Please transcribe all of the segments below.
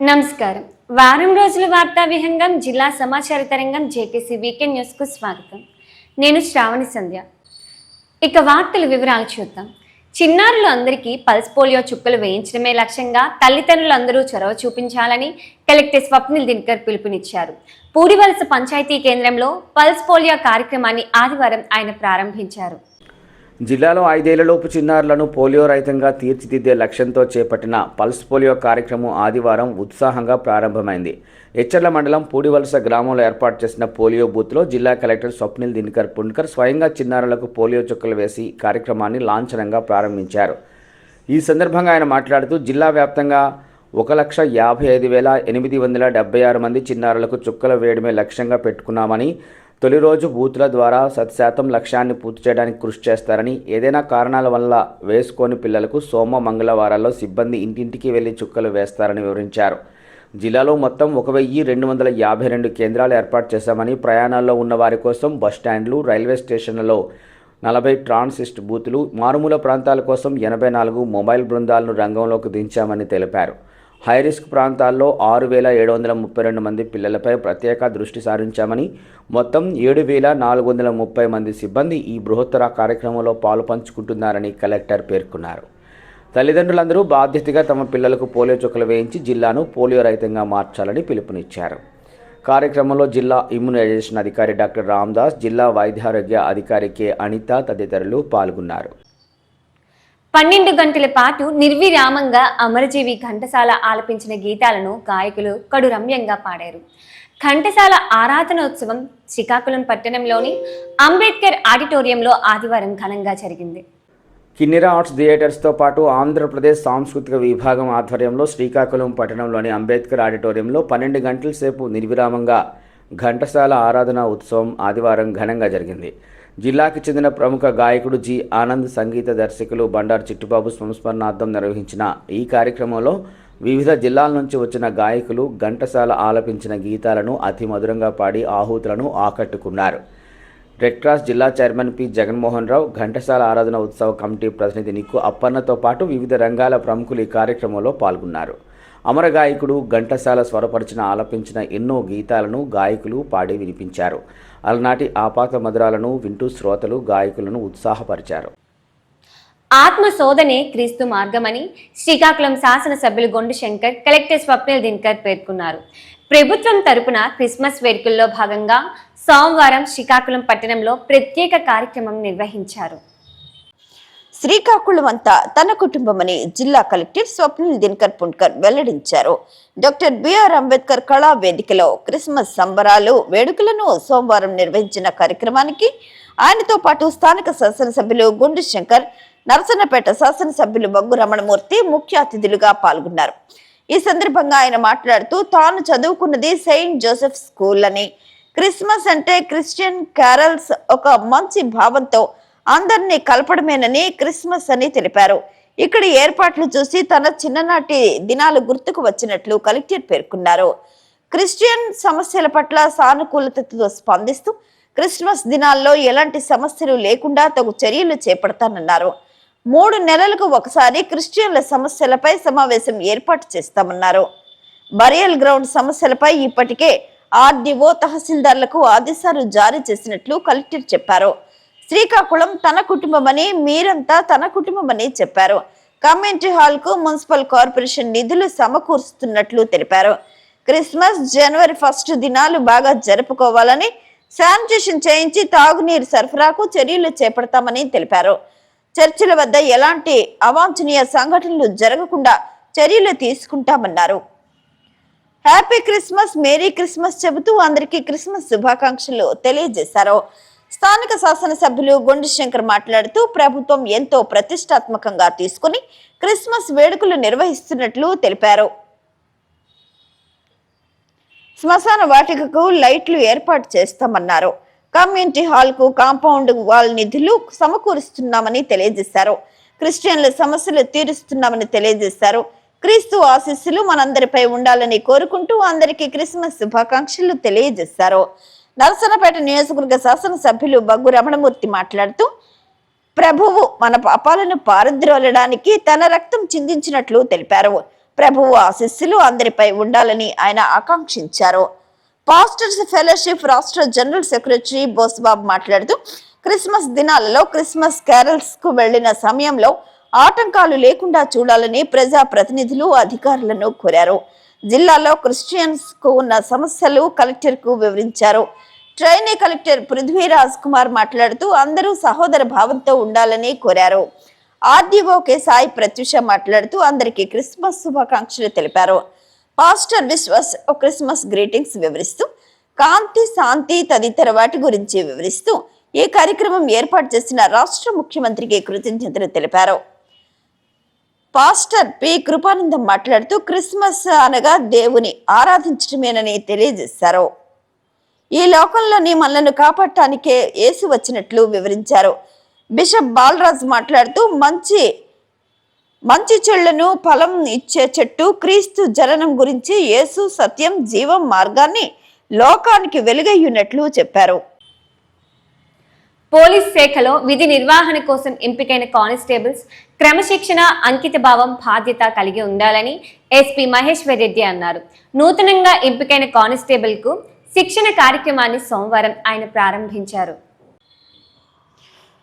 నమస్కారం. వారం రోజుల వార్తా విహంగం జిల్లా సమాచార తరంగం జేకేసీ వీకెండ్ న్యూస్కు స్వాగతం. నేను శ్రావణి సంధ్య. ఇక వార్తల వివరాలు చూద్దాం. చిన్నారులు అందరికీ పల్స్ పోలియో చుక్కలు వేయించడమే లక్ష్యంగా తల్లిదండ్రులందరూ చొరవ చూపించాలని కలెక్టర్ స్వప్నిల్ దినకర్ పిలుపునిచ్చారు. పూడివలస పంచాయతీ కేంద్రంలో పల్స్ పోలియో కార్యక్రమాన్ని ఆదివారం ఆయన ప్రారంభించారు. జిల్లాలో ఐదేళ్ళలోపు చిన్నారులను పోలియో రహితంగా తీర్చిదిద్దే లక్ష్యంతో చేపట్టిన పల్స్ పోలియో కార్యక్రమం ఆదివారం ఉత్సాహంగా ప్రారంభమైంది. ఎచ్చర్ల మండలం పూడివలస గ్రామంలో ఏర్పాటు చేసిన పోలియో బూత్లో జిల్లా కలెక్టర్ స్వప్నిల్ దినకర్ పుణ్కర్ స్వయంగా చిన్నారులకు పోలియో చుక్కలు వేసి కార్యక్రమాన్ని లాంఛనంగా ప్రారంభించారు. ఈ సందర్భంగా ఆయన మాట్లాడుతూ జిల్లా వ్యాప్తంగా ఒక లక్ష యాభై ఐదు వేల ఎనిమిది వందల డెబ్బై ఆరు మంది చిన్నారులకు చుక్కలు వేయడమే లక్ష్యంగా పెట్టుకున్నామని తొలి రోజు బూతుల ద్వారా శతశాతం లక్ష్యాన్ని పూర్తి చేయడానికి కృషి చేస్తారని ఏదైనా కారణాల వల్ల వేసుకోని పిల్లలకు సోమ మంగళవారాల్లో సిబ్బంది ఇంటింటికి వెళ్ళి చుక్కలు వేస్తారని వివరించారు. జిల్లాలో మొత్తం ఒక వెయ్యి రెండు వందల యాభై రెండు కేంద్రాలు ఏర్పాటు చేశామని ప్రయాణాల్లో ఉన్న వారి కోసం బస్టాండ్లు రైల్వే స్టేషన్లలో నలభై ట్రాన్సిస్ట్ బూతులు మారుమూల ప్రాంతాల కోసం ఎనభై నాలుగు మొబైల్ బృందాలను రంగంలోకి దించామని తెలిపారు. హై రిస్క్ ప్రాంతాల్లో ఆరు వేల ఏడు వందల ముప్పై రెండు మంది పిల్లలపై ప్రత్యేక దృష్టి సారించామని మొత్తం ఏడు వేల నాలుగు వందల ముప్పై మంది సిబ్బంది ఈ బృహత్తర కార్యక్రమంలో పాలు పంచుకుంటున్నారని కలెక్టర్ పేర్కొన్నారు. తల్లిదండ్రులందరూ బాధ్యతగా తమ పిల్లలకు పోలియో చుక్కలు వేయించి జిల్లాను పోలియో రహితంగా మార్చాలని పిలుపునిచ్చారు. కార్యక్రమంలో జిల్లా ఇమ్యునైజేషన్ అధికారి డాక్టర్ రామ్దాస్ జిల్లా వైద్యారోగ్య అధికారి కె. అనిత తదితరులు పాల్గొన్నారు. పన్నెండు గంటల పాటు నిర్విరామంగా అమరజీవి ఘంటసాల ఆలపించిన గీతాలను గాయకులు కడు రమ్యంగా పాడారు. ఘంటసాల ఆరాధనోత్సవం శ్రీకాకుళం పట్టణంలోని అంబేద్కర్ ఆడిటోరియంలో ఆదివారం ఘనంగా జరిగింది. కిన్నెరా ఆర్ట్స్ థియేటర్స్తో పాటు ఆంధ్రప్రదేశ్ సాంస్కృతిక విభాగం ఆధ్వర్యంలో శ్రీకాకుళం పట్టణంలోని అంబేద్కర్ ఆడిటోరియంలో పన్నెండు గంటల సేపు నిర్విరామంగా ఘంటసాల ఆరాధన ఉత్సవం ఆదివారం ఘనంగా జరిగింది. జిల్లాకి చెందిన ప్రముఖ గాయకుడు జి. ఆనంద్ సంగీత దర్శకులు బండారు చిట్టుబాబు సంస్మరణార్థం నిర్వహించిన ఈ కార్యక్రమంలో వివిధ జిల్లాల నుంచి వచ్చిన గాయకులు ఘంటసాల ఆలపించిన గీతాలను అతి మధురంగా పాడి ఆహూతులను ఆకట్టుకున్నారు. రెడ్ క్రాస్ జిల్లా చైర్మన్ పి. జగన్మోహన్ రావు ఘంటసాల ఆరాధన ఉత్సవ కమిటీ ప్రతినిధి నిక్కు అప్పన్నతో పాటు వివిధ రంగాల ప్రముఖులు ఈ కార్యక్రమంలో పాల్గొన్నారు. అమర గాయకుడు ఘంటసాల స్వరపరిచిన ఆలపించిన ఎన్నో గీతాలను గాయకులు పాడి వినిపించారు. అలనాటి ఆపాత మధురాలను వింటూ శ్రోతలు గాయకులను ఉత్సాహపరిచారు. ఆత్మ శోధనే క్రీస్తు మార్గమని శ్రీకాకుళం శాసనసభ్యులు గొండు శంకర్ కలెక్టర్ స్వప్నిల్ దినకర్ పేర్కొన్నారు. ప్రభుత్వం తరపున క్రిస్మస్ వేడుకల్లో భాగంగా సోమవారం శ్రీకాకుళం పట్టణంలో ప్రత్యేక కార్యక్రమం నిర్వహించారు. శ్రీకాకుళం అంతా తన కుటుంబమని జిల్లా కలెక్టర్ స్వప్నిల్ దినకర్ పుణ్కర్ వెల్లడించారు. డాక్టర్ బిఆర్ అంబేద్కర్ కళా వేదికలో క్రిస్మస్ సంబరాలు వేడుకలను సోమవారం నిర్వహించిన కార్యక్రమానికి ఆయనతో పాటు స్థానిక శాసనసభ్యులు గుండు శంకర్ నరసన్నపేట శాసనసభ్యులు బొగ్గు రమణమూర్తి ముఖ్య అతిథులుగా పాల్గొన్నారు. ఈ సందర్భంగా ఆయన మాట్లాడుతూ తాను చదువుకున్నది సెయింట్ జోసెఫ్ స్కూల్ అని. క్రిస్మస్ అంటే క్రిస్టియన్ క్యారల్స్ ఒక మంచి భావంతో అందరినీ కలపడమేనని క్రిస్మస్ అని తెలిపారు. ఇక్కడ ఏర్పాట్లు చూసి తన చిన్ననాటి దినాలు గుర్తుకు వచ్చినట్లు కలెక్టర్ పేర్కొన్నారు. క్రిస్టియన్ సమస్యల పట్ల సానుకూలతతో స్పందిస్తూ క్రిస్మస్ దినాల్లో ఎలాంటి సమస్యలు లేకుండా తగు చర్యలు చేపడతానన్నారు. మూడు నెలలకు ఒకసారి క్రిస్టియన్ల సమస్యలపై సమావేశం ఏర్పాటు చేస్తామన్నారు. బరియల్ గ్రౌండ్ సమస్యలపై ఇప్పటికే ఆర్డీఓ తహసీల్దార్లకు ఆదేశాలు జారీ చేసినట్లు కలెక్టర్ చెప్పారు. శ్రీకాకుళం తన కుటుంబమని మీరంతా తన కుటుంబమని చెప్పారు. కమ్యూనిటీ హాల్కు మున్సిపల్ కార్పొరేషన్ నిధులు సమకూరుస్తున్నట్లు తెలిపారు. క్రిస్మస్ జనవరి ఫస్ట్ దినాలు బాగా జరుపుకోవాలని శానిటేషన్ చేయించి తాగునీరు సరఫరాకు చర్యలు చేపడతామని తెలిపారు. చర్చిల వద్ద ఎలాంటి అవాంఛనీయ సంఘటనలు జరగకుండా చర్యలు తీసుకుంటామన్నారు. హ్యాపీ క్రిస్మస్ మేరీ క్రిస్మస్ చెబుతూ అందరికీ క్రిస్మస్ శుభాకాంక్షలు తెలియజేశారు. స్థానిక శాసనసభ్యులు గొండి శంకర్ మాట్లాడుతూ ప్రభుత్వం ఎంతో ప్రతిష్టాత్మకంగా తీసుకుని క్రిస్మస్ వేడుకలు నిర్వహిస్తున్నట్లు తెలిపారు. శ్మశాన వాటికకు లైట్లు ఏర్పాటు చేస్తామన్నారు. కమ్యూనిటీ హాల్కు కాంపౌండ్ వాల్ నిధులు సమకూరుస్తున్నామని తెలియజేశారు. క్రిస్టియన్ల సమస్యలు తీరుస్తున్నామని తెలియజేశారు. క్రీస్తు ఆశీస్సులు మనందరిపై ఉండాలని కోరుకుంటూ అందరికీ క్రిస్మస్ శుభాకాంక్షలు తెలియజేశారు. నరసనపేట నియోజకవర్గ శాసనసభ్యులు బగ్గు రమణమూర్తి మాట్లాడుతూ ప్రభువు మన పాపాలను పారద్రోలడానికి తన రక్తం చిందించినట్లు తెలిపారు. ప్రభువు ఆశీస్సులు అందరిపై ఉండాలని ఆయన ఆకాంక్షించారు. పాస్టర్స్ ఫెలోషిప్ రాష్ట్ర జనరల్ సెక్రటరీ బోస్బాబు మాట్లాడుతూ క్రిస్మస్ దినాలలో క్రిస్మస్ క్యారల్స్కు వెళ్ళిన సమయంలో ఆటంకాలు లేకుండా చూడాలని ప్రజా ప్రతినిధులు అధికారులను కోరారు. జిల్లాలో క్రిస్టియన్స్కు ఉన్న సమస్యలు కలెక్టర్కు వివరించారు. ట్రైనీ కలెక్టర్ పృథ్వీరాజ్ కుమార్ మాట్లాడుతూ అందరూ సహోదర భావంతో ఉండాలని కోరారు. ఆర్డీఓ కె సాయి ప్రత్యూష మాట్లాడుతూ అందరికీ క్రిస్మస్ శుభాకాంక్షలు తెలిపారు. పాస్టర్ విశ్వాస్ క్రిస్మస్ గ్రీటింగ్స్ వివరిస్తూ కాంతి శాంతి తదితర వాటి గురించి వివరిస్తూ ఈ కార్యక్రమం ఏర్పాటు చేసిన రాష్ట్ర ముఖ్యమంత్రికి కృతజ్ఞతలు తెలిపారు. Pastor P. కృపానందం మాట్లాడుతూ క్రిస్మస్ అనగా దేవుని ఆరాధించడమేనని తెలియజేశారు. ఈ లోకంలోని మనలను కాపాడటానికే యేసు వచ్చినట్లు వివరించారు. బిషప్ బాలరాజ్ మాట్లాడుతూ మంచి మంచి చెళ్ళను ఫలం ఇచ్చే చెట్టు క్రీస్తు జననం గురించి యేసు సత్యం జీవం మార్గాన్ని లోకానికి వెలుగయ్యున్నట్లు చెప్పారు. పోలీస్ శాఖలో విధి నిర్వహణ కోసం ఎంపికైన కానిస్టేబుల్స్ క్రమశిక్షణ అంకిత భావం బాధ్యత కలిగి ఉండాలని ఎస్పీ మహేశ్వర్ రెడ్డి అన్నారు. నూతనంగా ఎంపికైన కానిస్టేబుల్కు శిక్షణ కార్యక్రమాన్ని సోమవారం ఆయన ప్రారంభించారు.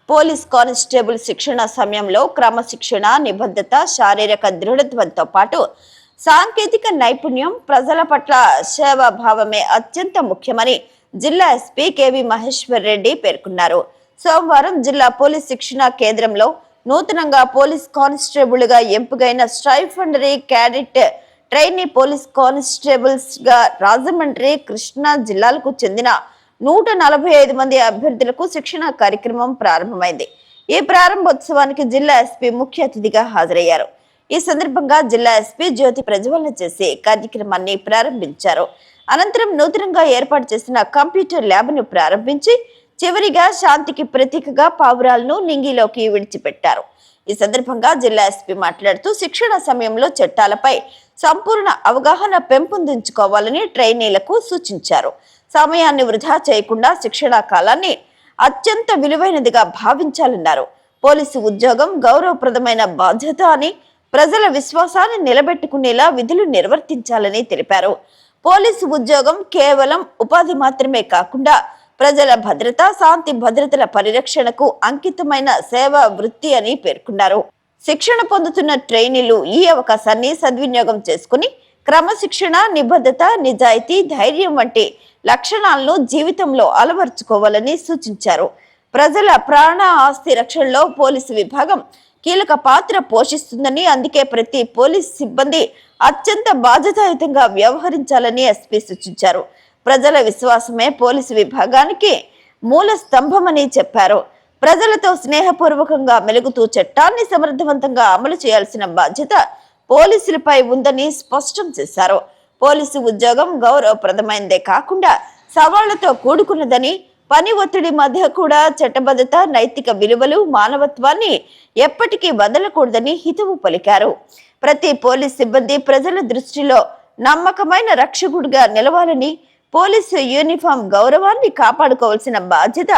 పోలీస్ కానిస్టేబుల్ శిక్షణ సమయంలో క్రమశిక్షణ నిబద్ధత శారీరక దృఢత్వంతో పాటు సాంకేతిక నైపుణ్యం ప్రజల పట్ల సేవాభావమే అత్యంత ముఖ్యమని జిల్లా ఎస్పీ కేవి మహేశ్వర్ రెడ్డి పేర్కొన్నారు. సోమవారం జిల్లా పోలీస్ శిక్షణ కేంద్రంలో నూతనంగా పోలీస్ కానిస్టేబుల్గా ఎంపికైన స్ట్రైఫండరీ క్యాడెట్ ట్రైనీ పోలీస్ కానిస్టేబుల్స్గా రాజమండ్రి కృష్ణా జిల్లాలకు చెందిన నూట నలభై ఐదు మంది అభ్యర్థులకు శిక్షణ కార్యక్రమం ప్రారంభమైంది. ఈ ప్రారంభోత్సవానికి జిల్లా ఎస్పీ ముఖ్య అతిథిగా హాజరయ్యారు. ఈ సందర్భంగా జిల్లా ఎస్పీ జ్యోతి ప్రజ్వలన చేసి కార్యక్రమాన్ని ప్రారంభించారు. అనంతరం నూతనంగా ఏర్పాటు చేసిన కంప్యూటర్ ల్యాబ్ను ప్రారంభించి చివరిగా శాంతికి ప్రతీకగా పావురాలను నింగిలోకి విడిచిపెట్టారు. ఈ సందర్భంగా జిల్లా ఎస్పీ మాట్లాడుతూ శిక్షణ సమయంలో చట్టాలపై సంపూర్ణ అవగాహన పెంపొందించుకోవాలని ట్రైనీలకు సూచించారు. సమయాన్ని వృధా చేయకుండా శిక్షణా కాలాన్ని అత్యంత విలువైనదిగా భావించాలన్నారు. పోలీసు ఉద్యోగం గౌరవప్రదమైన బాధ్యత అని ప్రజల విశ్వాసాన్ని నిలబెట్టుకునేలా విధులు నిర్వర్తించాలని తెలిపారు. పోలీసు ఉద్యోగం కేవలం ఉపాధి మాత్రమే కాకుండా ప్రజల భద్రత శాంతి భద్రతల పరిరక్షణకు అంకితమైన సేవా వృత్తి అని పేర్కొన్నారు. శిక్షణ పొందుతున్న ట్రైనీలు ఈ అవకాశాన్ని సద్వినియోగం చేసుకుని క్రమశిక్షణ నిబద్ధత నిజాయితీ ధైర్యం వంటి లక్షణాలను జీవితంలో అలవర్చుకోవాలని సూచించారు. ప్రజల ప్రాణ ఆస్తి రక్షణలో పోలీసు విభాగం కీలక పాత్ర పోషిస్తుందని అందుకే ప్రతి పోలీస్ సిబ్బంది అత్యంత బాధ్యతాయుతంగా వ్యవహరించాలని ఎస్పీ సూచించారు. ప్రజల విశ్వాసమే పోలీసు విభాగానికి మూల స్తంభమని చెప్పారు. ప్రజలతో స్నేహపూర్వకంగా మెలుగుతూ చట్టాన్ని సమర్థవంతంగా అమలు చేయాల్సిన బాధ్యత పోలీసులపై ఉందని స్పష్టం చేశారు. పోలీసు ఉద్యోగం గౌరవప్రదమైనదే కాకుండా సవాళ్ళతో కూడుకున్నదని పని ఒత్తిడి మధ్య కూడా చట్టబద్ధత నైతిక విలువలు మానవత్వాన్ని ఎప్పటికీ వదలకూడదని హితవు పలికారు. ప్రతి పోలీస్ సిబ్బంది ప్రజల దృష్టిలో నమ్మకమైన రక్షకుడిగా నిలవాలని పోలీసు యూనిఫామ్ గౌరవాన్ని కాపాడుకోవాల్సిన బాధ్యత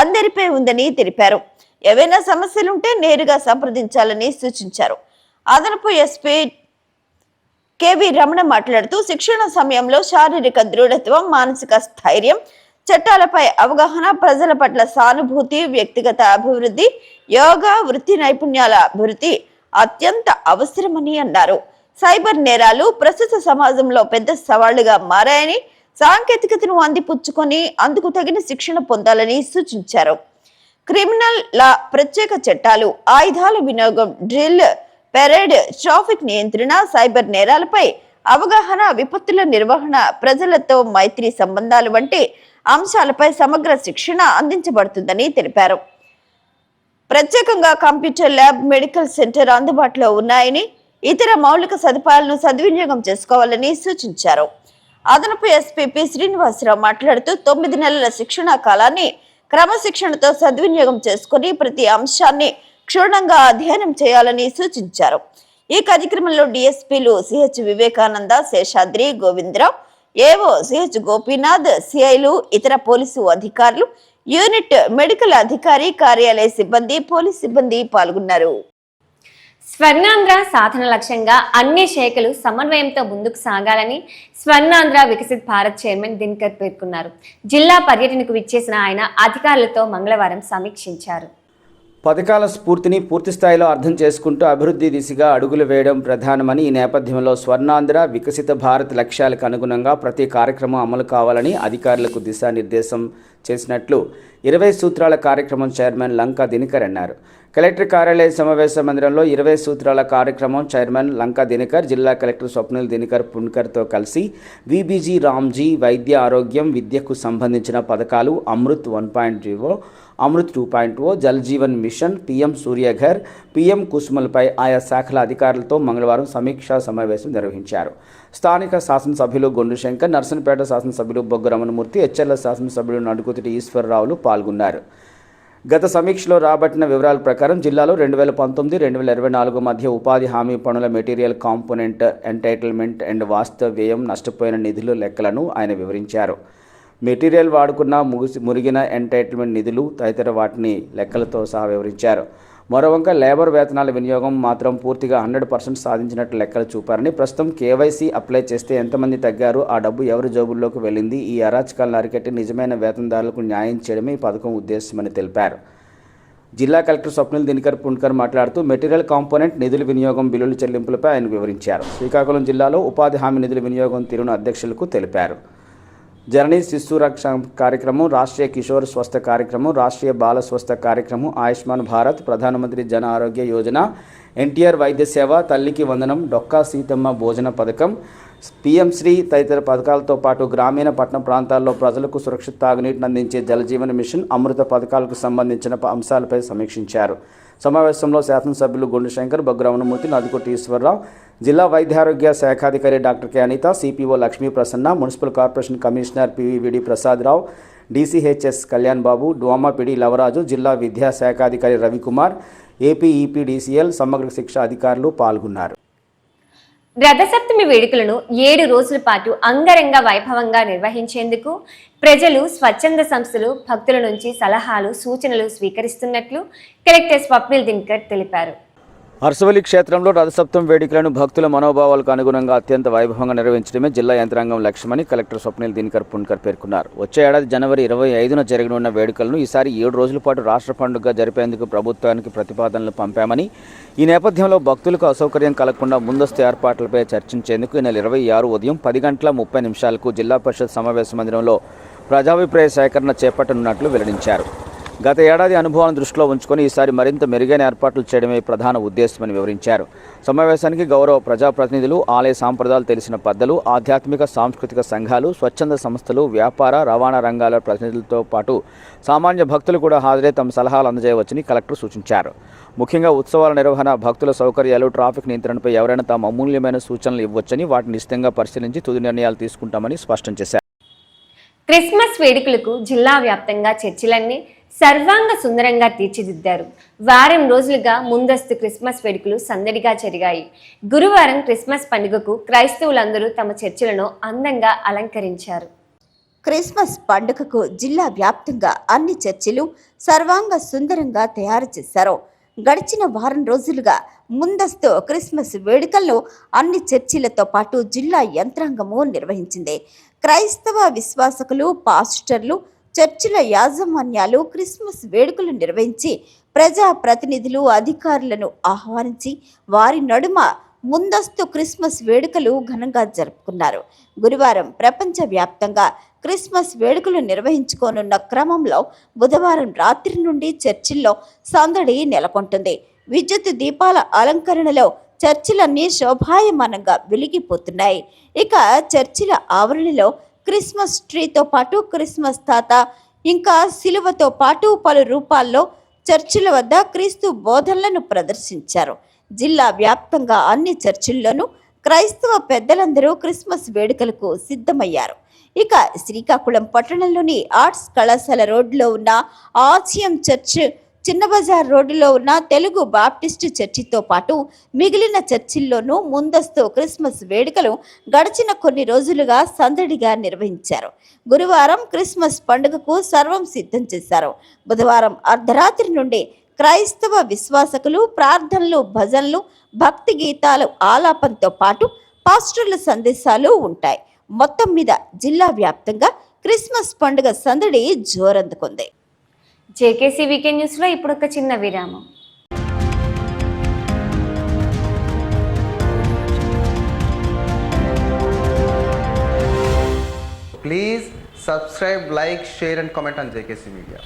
అందరిపై ఉందని తెలిపారు. ఏవైనా సమస్యలుంటే నేరుగా సంప్రదించాలని సూచించారు. అదనపు ఎస్పీ కేవి రమణ మాట్లాడుతూ శిక్షణ సమయంలో శారీరక దృఢత్వం మానసిక స్థైర్యం చట్టాలపై అవగాహన ప్రజల పట్ల సానుభూతి వ్యక్తిగత అభివృద్ధి యోగా వృత్తి నైపుణ్యాల అభివృద్ధి అత్యంత అవసరమని అన్నారు. సైబర్ నేరాలు ప్రస్తుత సమాజంలో పెద్ద సవాళ్ళుగా మారాయని సాంకేతికతను అందిపుచ్చుకొని అందుకు తగిన శిక్షణ పొందాలని సూచించారు. క్రిమినల్ లా ప్రత్యేక చట్టాలు ఆయుధాల వినియోగం డ్రిల్ పెరేడ్ ట్రాఫిక్ నియంత్రణ సైబర్ నేరాలపై అవగాహన విపత్తుల నిర్వహణ ప్రజలతో మైత్రి సంబంధాలు వంటి అంశాలపై సమగ్ర శిక్షణ అందించబడుతుందని తెలిపారు. ప్రత్యేకంగా కంప్యూటర్ ల్యాబ్ మెడికల్ సెంటర్ అందుబాటులో ఉన్నాయని ఇతర మౌలిక సదుపాయాలను సద్వినియోగం చేసుకోవాలని సూచించారు. అదనపు ఎస్పీ శ్రీనివాసరావు మాట్లాడుతూ తొమ్మిది నెలల శిక్షణ కాలాన్ని క్రమశిక్షణతో సద్వినియోగం చేసుకుని ప్రతి అంశాన్ని క్షుణ్ణంగా అధ్యయనం చేయాలని సూచించారు. ఈ కార్యక్రమంలో డిఎస్పీలు CH Vivekananda Seshadri Govindarao AO CH Gopinath సిఐలు ఇతర పోలీసు అధికారులు యూనిట్ మెడికల్ అధికారి కార్యాలయ సిబ్బంది పోలీస్ సిబ్బంది పాల్గొన్నారు. స్వర్ణాంధ్ర సాధన లక్ష్యంగా అన్ని శాఖలు సమన్వయంతో ముందుకు సాగాలని స్వర్ణాంధ్ర వికసిత్ భారత్ చైర్మన్ దినకర్ పేర్కొన్నారు. జిల్లా పర్యటనకు విచ్చేసిన ఆయన అధికారులతో మంగళవారం సమీక్షించారు. పథకాల స్ఫూర్తిని పూర్తిస్థాయిలో అర్థం చేసుకుంటూ అభివృద్ధి దిశగా అడుగులు వేయడం ప్రధానమని ఈ నేపథ్యంలో స్వర్ణాంధ్ర వికసిత భారత్ లక్ష్యాలకు అనుగుణంగా ప్రతి కార్యక్రమం అమలు కావాలని అధికారులకు దిశానిర్దేశం చేసినట్లు ఇరవై సూత్రాల కార్యక్రమం చైర్మన్ లంకా దినకర్ అన్నారు. కలెక్టర్ కార్యాలయ సమావేశ మందిరంలో ఇరవై సూత్రాల కార్యక్రమం చైర్మన్ లంకా దినకర్ జిల్లా కలెక్టర్ స్వప్నిల్ దినకర్ పుణ్కర్తో కలిసి విబీజీ రామ్జీ వైద్య ఆరోగ్యం విద్యకు సంబంధించిన పథకాలు Amrut one point zero Amrut two point o Jal Jeevan mission PM Suryaghar PM కుసుమలపై ఆయా శాఖల అధికారులతో మంగళవారం సమీక్షా సమావేశం నిర్వహించారు. స్థానిక శాసనసభ్యులు గొండు శంకర్ నర్సన్పేట శాసనసభ్యులు బొగ్గు రమణమూర్తి శాసనసభ్యులు నడుకుతిటి ఈశ్వరరావులు పాల్గొన్నారు. గత సమీక్షలో రాబట్టిన వివరాల ప్రకారం జిల్లాలో రెండు వేల పంతొమ్మిది రెండు వేల ఇరవై నాలుగు మధ్య ఉపాధి హామీ పనుల మెటీరియల్ కాంపోనెంట్ ఎంటైటిల్మెంట్ అండ్ వాస్తవ వ్యయం నష్టపోయిన నిధుల లెక్కలను ఆయన వివరించారు. మెటీరియల్ వాడుకున్న ముగిసి మురిగిన ఎంటైటిల్మెంట్ నిధులు తదితర వాటిని లెక్కలతో సహా వివరించారు. మరోవంక లేబర్ వేతనాల వినియోగం మాత్రం పూర్తిగా హండ్రెడ్ పర్సెంట్ సాధించినట్లు లెక్కలు చూపారని ప్రస్తుతం కేవైసీ అప్లై చేస్తే ఎంతమంది తగ్గారు ఆ డబ్బు ఎవరి జోబుల్లోకి వెళ్ళింది? ఈ అరాచకాలను అరికట్టి నిజమైన వేతనదారులకు న్యాయం చేయడమే ఈ పథకం ఉద్దేశమని తెలిపారు. జిల్లా కలెక్టర్ స్వప్నిల్ దినకర్ పుణ్కర్ మాట్లాడుతూ మెటీరియల్ కాంపోనెంట్ నిధుల వినియోగం బిల్లుల చెల్లింపులపై ఆయన వివరించారు. శ్రీకాకుళం జిల్లాలో ఉపాధి హామీ నిధుల వినియోగం తీరును అధ్యక్షులకు తెలిపారు. జననీ శిశు రక్ష కార్యక్రమం రాష్ట్రీయ కిషోర్ స్వస్థ కార్యక్రమం రాష్ట్రీయ బాల స్వస్థ కార్యక్రమం ఆయుష్మాన్ భారత్ ప్రధానమంత్రి జన ఆరోగ్య యోజన ఎన్టీఆర్ వైద్య సేవ తల్లికి వందనం డొక్కా సీతమ్మ భోజన పథకం పీఎం శ్రీ తదితర పథకాలతో పాటు గ్రామీణ పట్టణ ప్రాంతాల్లో ప్రజలకు సురక్షిత తాగునీటిని అందించే జలజీవన మిషన్ అమృత పథకాలకు సంబంధించిన అంశాలపై సమీక్షించారు. సమావేశంలో శాసనసభ్యులు గుండు శంకర్ భగ్రవణమూర్తి నదుకొట్టి ఈశ్వరరావు జిల్లా వైద్యారోగ్య శాఖాధికారి doctor K. Anitha CPO Lakshmi Prasanna municipal corporation commissioner PVVD Prasadarao DCHS Kalyan Babu Domapidi Lavaraju జిల్లా విద్యా శాఖాధికారి రవికుమార్ ఏపీ ఈపీడీసీఎల్ సమగ్ర శిక్ష అధికారులు పాల్గొన్నారు. రథసప్తమి వేడుకలను ఏడు రోజుల పాటు అంగరంగ వైభవంగా నిర్వహించేందుకు ప్రజలు స్వచ్ఛంద సంస్థలు భక్తుల నుంచి సలహాలు సూచనలు స్వీకరిస్తున్నట్లు కలెక్టర్ స్వప్నిల్ దినకర్ తెలిపారు. హర్సవల్లి క్షేత్రంలో రథసప్తం వేడుకలను భక్తుల మనోభావాలకు అనుగుణంగా అత్యంత వైభవంగా నిర్వహించడమే జిల్లా యంత్రాంగం లక్ష్యమని కలెక్టర్ స్వప్నిల్ దినకర్ పుణ్కర్ పేర్కొన్నారు. వచ్చే ఏడాది జనవరి ఇరవై ఐదున జరగనున్న వేడుకలను ఈసారి ఏడు రోజుల పాటు రాష్ట్ర పండుగగా జరిపేందుకు ప్రభుత్వానికి ప్రతిపాదనలు పంపామని ఈ నేపథ్యంలో భక్తులకు అసౌకర్యం కలగకుండా ముందస్తు ఏర్పాట్లపై చర్చించేందుకు ఈ నెల ఇరవై ఆరు ఉదయం పది గంటల ముప్పై నిమిషాలకు జిల్లా పరిషత్ సమావేశ మందిరంలో ప్రజాభిప్రాయ సేకరణ చేపట్టనున్నట్లు వెల్లడించారు. గత ఏడాది అనుభవాన్ని దృష్టిలో ఉంచుకొని ఈసారి మరింత మెరుగైన ఏర్పాట్లు చేయడమే ప్రధాన ఉద్దేశమని వివరించారు. సమావేశానికి గౌరవ ప్రజాప్రతినిధులు ఆలయ సాంప్రదాయాలు తెలిసిన పెద్దలు ఆధ్యాత్మిక సాంస్కృతిక సంఘాలు స్వచ్ఛంద సంస్థలు వ్యాపార రవాణా రంగాల ప్రతినిధులతో పాటు సామాన్య భక్తులు కూడా హాజరై తమ సలహాలు అందజేయవచ్చని కలెక్టర్ సూచించారు. ముఖ్యంగా ఉత్సవాల నిర్వహణ భక్తుల సౌకర్యాలు ట్రాఫిక్ నియంత్రణపై ఎవరైనా తమ అమూల్యమైన సూచనలు ఇవ్వొచ్చని వాటిని నిశ్చితంగా పరిశీలించి తుది నిర్ణయాలు తీసుకుంటామని స్పష్టం చేశారు. క్రిస్మస్ వేడుకలకు జిల్లా వ్యాప్తంగా చర్చిలన్నీ సర్వాంగ సుందరంగా తీర్చిదిద్దారు. వారం రోజులుగా ముందస్తు క్రిస్మస్ వేడుకలు సందడిగా జరిగాయి. గురువారం క్రిస్మస్ పండుగకు క్రైస్తవులందరూ తమ చర్చిలను అందంగా అలంకరించారు. క్రిస్మస్ పండుగకు జిల్లా వ్యాప్తంగా అన్ని చర్చిలు సర్వాంగ సుందరంగా తయారు చేశారు. గడిచిన వారం రోజులుగా ముందస్తు క్రిస్మస్ వేడుకలను అన్ని చర్చిలతో పాటు జిల్లా యంత్రాంగము నిర్వహించింది. క్రైస్తవ విశ్వాసకులు పాస్టర్లు చర్చిల యాజమాన్యాలు క్రిస్మస్ వేడుకలు నిర్వహించి ప్రజా ప్రతినిధులు అధికారులను ఆహ్వానించి వారి నడుమ ముందస్తు క్రిస్మస్ వేడుకలు ఘనంగా జరుపుకున్నారు. గురువారం ప్రపంచవ్యాప్తంగా క్రిస్మస్ వేడుకలు నిర్వహించుకోనున్న క్రమంలో బుధవారం రాత్రి నుండి చర్చిల్లో సందడి నెలకొంటుంది. విద్యుత్ దీపాల అలంకరణలో చర్చిలన్నీ శోభాయమానంగా వెలిగిపోతున్నాయి. ఇక చర్చిల ఆవరణలో క్రిస్మస్ ట్రీతో పాటు క్రిస్మస్ తాత ఇంకా శిలువతో పాటు పలు రూపాల్లో చర్చిల వద్ద క్రీస్తు బోధనలను ప్రదర్శించారు. జిల్లా వ్యాప్తంగా అన్ని చర్చిల్లోనూ క్రైస్తవ పెద్దలందరూ క్రిస్మస్ వేడుకలకు సిద్ధమయ్యారు. ఇక శ్రీకాకుళం పట్టణంలోని ఆర్ట్స్ కళాశాల రోడ్లో ఉన్న ఆసియం చర్చ్ చిన్న బజార్ రోడ్డులో ఉన్న తెలుగు బాప్టిస్టు చర్చితో పాటు మిగిలిన చర్చిల్లోనూ ముందస్తు క్రిస్మస్ వేడుకలు గడిచిన కొన్ని రోజులుగా సందడిగా నిర్వహించారు. గురువారం క్రిస్మస్ పండుగకు సర్వం సిద్ధం చేశారు. బుధవారం అర్ధరాత్రి నుండి క్రైస్తవ విశ్వాసకులు ప్రార్థనలు భజనలు భక్తి గీతాలు ఆలాపంతో పాటు పాస్టర్ల సందేశాలు ఉంటాయి. మొత్తం మీద జిల్లా వ్యాప్తంగా క్రిస్మస్ పండుగ సందడి జోరందుకుంది. జేకేసీ వీకెండ్ న్యూస్లో ఇప్పుడు ఒక చిన్న విరామం please subscribe like share and comment on JKC media